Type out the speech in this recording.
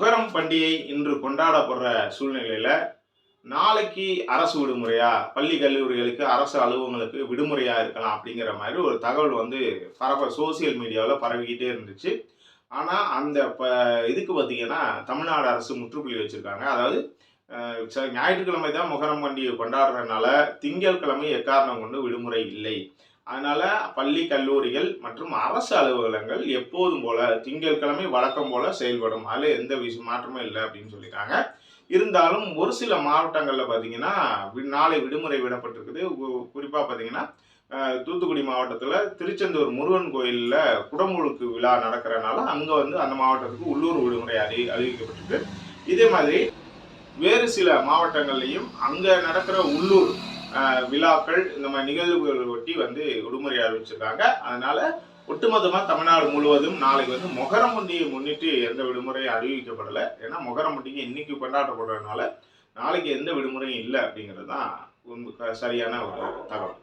முகரம் பண்டிகை இன்று கொண்டாடப்படுற சூழ்நிலையில நாளைக்கு அரசு விடுமுறையா? பள்ளி கல்லூரிகளுக்கு அரசு அலுவலகங்களுக்கு விடுமுறையா இருக்கலாம் அப்படிங்கிற மாதிரி ஒரு தகவல் வந்து பரவ சோசியல் மீடியாவில் பரவிக்கிட்டே இருந்துச்சு. ஆனால் அந்த ப இதுக்கு பார்த்தீங்கன்னா தமிழ்நாடு அரசு முற்றுப்புள்ளி வச்சுருக்காங்க. அதாவது ச- ஞாயிற்றுக்கிழமை தான் முகரம் பண்டிகை கொண்டாடுறதுனால திங்கட்கிழமை எக்காரணம் கொண்டு விடுமுறை இல்லை. அதனால் பள்ளி கல்லூரிகள் மற்றும் அரசு அலுவலகங்கள் எப்போதும் போல திங்கட்கிழமை வழக்கம் போல செயல்படும். அதில் எந்த விஷயம் மாற்றமும் இல்லை அப்படின்னு சொல்லியிருக்காங்க இருந்தாலும் ஒரு சில மாவட்டங்களில் பார்த்தீங்கன்னா வி- நாளை விடுமுறை விடப்பட்டிருக்குது. குறிப்பாக பார்த்தீங்கன்னா தூத்துக்குடி மாவட்டத்தில் திருச்செந்தூர் முருகன் கோயிலில் குடமுழுக்கு விழா நடக்கிறனால அங்கே வந்து அந்த மாவட்டத்துக்கு உள்ளூர் விடுமுறை அறி அறிவிக்கப்பட்டிருக்கு. இதே மாதிரி வேறு சில மாவட்டங்கள்லையும் அங்கே நடக்கிற உள்ளூர் விழாக்கள் இந்த மாதிரி நிகழ்வுகள் ஒட்டி வந்து விடுமுறை அறிவிச்சிருக்காங்க. அதனால ஒட்டுமொத்தமாக தமிழ்நாடு முழுவதும் நாளைக்கு வந்து மொகரம் பண்டிகை முன்னிட்டு எந்த விடுமுறையும் அறிவிக்கப்படலை. ஏன்னா மொகரம் பண்டிகை இன்னைக்கு கொண்டாடப்படுறதுனால நாளைக்கு எந்த விடுமுறையும் இல்லை அப்படிங்கிறது தான் சரியான ஒரு தகவல்.